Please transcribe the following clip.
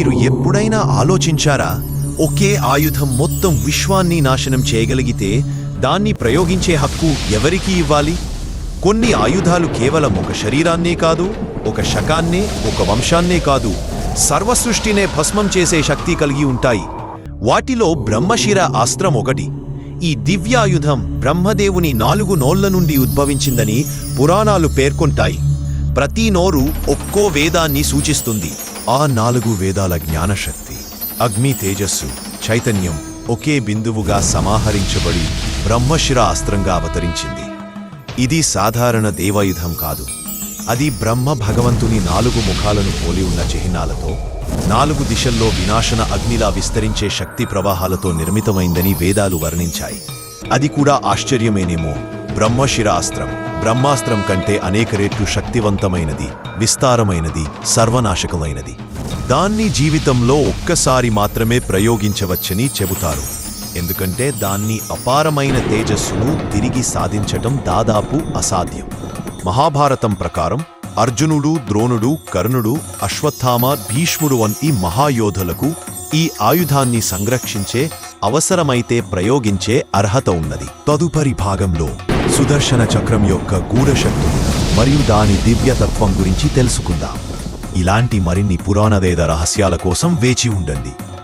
మీరు ఎప్పుడైనా ఆలోచించారా? ఒకే ఆయుధం మొత్తం విశ్వాన్ని నాశనం చేయగలిగితే దాన్ని ప్రయోగించే హక్కు ఎవరికి ఇవ్వాలి? కొన్ని ఆయుధాలు కేవలం ఒక శరీరాన్నే కాదు ఒక శకాన్నే ఒక వంశాన్నే కాదు సర్వసృష్టినే భస్మం చేసే శక్తి కలిగి ఉంటాయి. వాటిలో బ్రహ్మశిర అస్త్రం ఒకటి. ఈ దివ్యాయుధం బ్రహ్మదేవుని నాలుగు నోళ్ళ నుండి ఉద్భవించిందని పురాణాలు పేర్కొంటాయి. ప్రతి నోరు ఒక్కో వేదాన్ని సూచిస్తుంది. ఆ నాలుగు వేదాల జ్ఞానశక్తి అగ్ని తేజస్సు చైతన్యం ఒకే బిందువుగా సమాహరించబడి బ్రహ్మశిర అస్త్రంగా అవతరించింది. ఇది సాధారణ దేవాయుధం కాదు. అది బ్రహ్మ భగవంతుని నాలుగు ముఖాలను పోలి ఉన్న చిహ్నాలతో నాలుగు దిశల్లో వినాశన అగ్నిలా విస్తరించే శక్తి ప్రవాహాలతో నిర్మితమైందని వేదాలు వర్ణించాయి. అది కూడా ఆశ్చర్యమేనేమో బ్రహ్మశిరాస్త్రం. బ్రహ్మాస్త్రం కంటే అనేక రెట్లు శక్తివంతమైనది విస్తారమైనది సర్వనాశకమైనది. దాన్ని జీవితంలో ఒక్కసారి మాత్రమే ప్రయోగించవచ్చని చెబుతారు. ఎందుకంటే దాన్ని అపారమైన తేజస్సును తిరిగి సాధించటం దాదాపు అసాధ్యం. మహాభారతం ప్రకారం అర్జునుడు ద్రోణుడు కర్ణుడు అశ్వత్థామ భీష్ముడు వంటి మహాయోధులకు ఈ ఆయుధాన్ని సంరక్షించే అవసరమైతే ప్రయోగించే అర్హత ఉన్నది. తదుపరి భాగంలో సుదర్శన చక్రం యొక్క గూఢశక్తులు మరియు దాని దివ్యతత్వం గురించి తెలుసుకుందాం. ఇలాంటి మరిన్ని పురాణవేద రహస్యాల కోసం వేచి ఉండండి.